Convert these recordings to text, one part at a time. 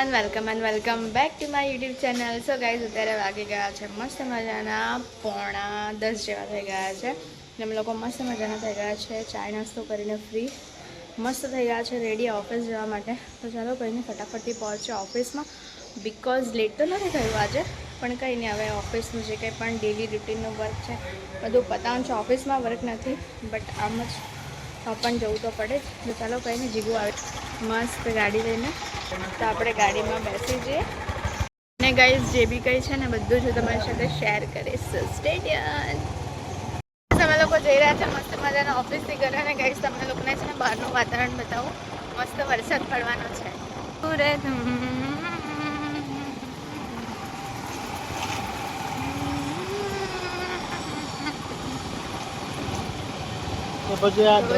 And welcome and welcome back to my YouTube channel so guys અત્યારે વાગી ગયા છે. મસ્ત મજાના પોણા દસ જેવા થઈ ગયા છે. અને અમે લોકો મસ્ત મજાના થઈ ગયા છે. ચાય નાસ્તો કરીને ફ્રી મસ્ત થઈ ગયા છે. રેડી ઓફિસ જવા માટે. તો ચાલો કરીને ફટાફટથી પહોંચો ઓફિસમાં બિકોઝ લેટ તો નથી થયું આજે. પણ કંઈ નહીં, હવે ઓફિસનું જે કંઈ પણ ડેલી રૂટીનનું વર્ક છે, બધું પતાવું છે. ઓફિસમાં વર્ક નથી બટ આમ જ તો પણ જવું તો પડે. જ તો ચાલો કંઈ નહીં જીગું આવે. મસ્ત ગાડી લઈને. તો આપણે ગાડીમાં બેસી જઈએ. અને ગાઈઝ જે બી કંઈ છે ને બધું જ તમારી સાથે શેર કરીશ. સ્ટેડિયમ તમે લોકો જઈ રહ્યા છે મસ્ત મજાના ઓફિસથી ઘરે. અને ગાઈઝ તમને લોકોને છે ને બહારનું વાતાવરણ બતાવું. મસ્ત વરસાદ પડવાનો છે. પૂરે તો પછી આ તો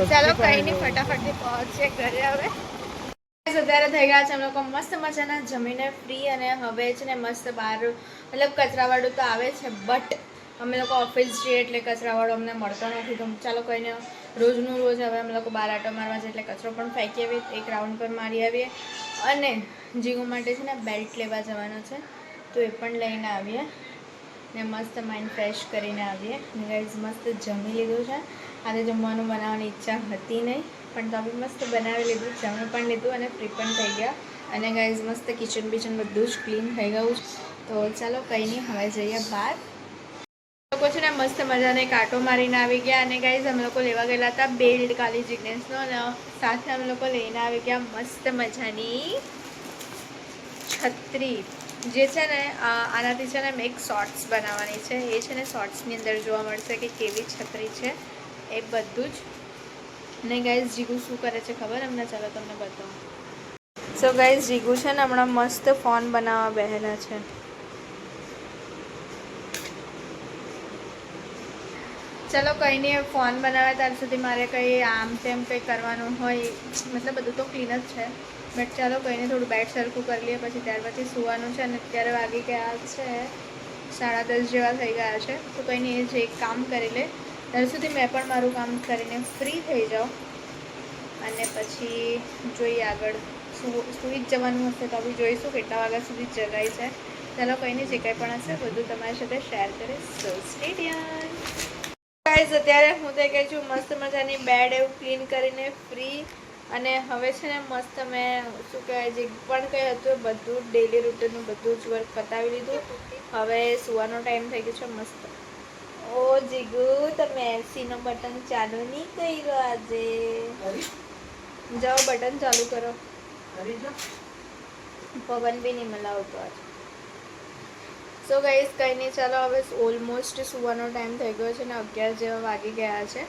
ચાલો કઈ ફટાફટથી પહોંચે ઘરે હવે. અત્યારે થઈ ગયા છે અમે લોકો મસ્ત મજાના જમીને ફ્રી અને હવે છે ને મસ્ત બહાર મતલબ કચરાવાળું તો આવે છે બટ અમે લોકો ઓફિસ જઈએ એટલે કચરાવાળો અમને મળતો નથી. તો ચાલો કહીને રોજનું રોજ હવે અમે લોકો બાર આટો મારવા જઈએ એટલે કચરો પણ ફેંકી આવીએ એક રાઉન્ડ પર મારી આવીએ. અને જીવ માટે છે ને બેલ્ટ લેવા જવાનો છે તો એ પણ લઈને આવીએ. ને મસ્ત માઇન્ડ ફ્રેશ કરીને આવીએ. ગાઈઝ મસ્ત જમી લીધું છે. આજે જમવાનું બનાવવાની ઈચ્છા હતી નહીં, પણ તો બી મસ્ત બનાવી લીધું. જમી પણ લીધું અને ફ્રી પણ થઈ ગયા. અને ગાઈઝ મસ્ત કિચન બિચન બધું જ ક્લીન થઈ ગયું તો ચાલો કંઈ નહીં, હવે જઈએ બહાર. લોકો છે ને મસ્ત મજાને કાંટો મારીને આવી ગયા. અને ગાઈઝ અમે લોકો લેવા ગયેલા હતા બેલ્ટ કાલી જિગ્નેસનો અને સાથે અમે લોકો લઈને આવી ગયા મસ્ત મજાની છત્રી. જે છે ને આનાથી છે ને મેં એક શોર્ટ્સ બનાવવાની છે. એ છે ને શોર્ટ્સની અંદર જોવા મળશે કે કેવી છત્રી છે. એ બધું જ. ને ગાઈઝ જીગુ શું કરે છે ખબર? હમણાં ચાલો તમને બતાવું. સો ગાઈઝ જીગુ છે ને હમણાં મસ્ત ફોન બનાવવા બેહેલા છે. ચલો કંઈ નહીં ફોન બનાવ્યા ત્યાર સુધી મારે કંઈ આમ તેમ કંઈ કરવાનું હોય, મતલબ બધું તો ક્લીન જ છે. બટ ચાલો કંઈ નહીં, થોડું બેડ સરખું કરી લઈએ, પછી ત્યાર પછી સુવાનું છે અને અત્યારે વાગી ગયા છે સાડા દસ જેવા થઈ ગયા છે. તો કંઈ નહીં, એ જે કામ કરી લે. ત્યાર સુધી મેં પણ મારું કામ કરીને ફ્રી થઈ જાઉં. અને પછી જોઈએ આગળ સુઈ જ જવાનું હશે તો બી જોઈશું કેટલા વાગ્યા સુધી જગાય છે. ચાલો કંઈ નહીં, જે કંઈ પણ હશે બધું તમારી સાથે શેર કરીશ. સો સ્ટેડિયમ ગાઈઝ અત્યારે હું તે કહી છું મસ્ત મજાની બેડ એવું ક્લીન કરીને ફ્રી અને હવે છે ને મસ્ત મેં શું કહેવાય જે પણ કંઈ હતું બધું ડેલી રૂટીનનું બધું જ વર્ક પતાવી લીધું. હવે સુવાનો ટાઈમ થઈ ગયો છે મસ્ત. ઓ જીગુ તમે એસીનો બટન ચાલુ નહીં કર્યો આજે? જાઓ બટન ચાલુ કરો. પવન બી નહીં મલાવતો આજે. સો ગાઈઝ કંઈ નહીં ચાલો હવે ઓલમોસ્ટ સુવાનો ટાઈમ થઈ ગયો છે ને અગિયાર જેવા વાગી ગયા છે.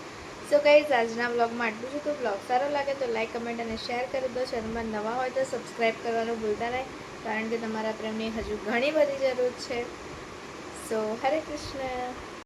સો ગાઈઝ આજના બ્લોગમાં આટલું છે તો બ્લોગ સારો લાગે તો લાઈક કમેન્ટ અને શેર કરી દો. ચેનલમાં નવા હોય તો સબસ્ક્રાઈબ કરવાનું ભૂલતા નહીં, કારણ કે તમારા પ્રેમની હજુ ઘણી બધી જરૂર છે. સો હરે કૃષ્ણ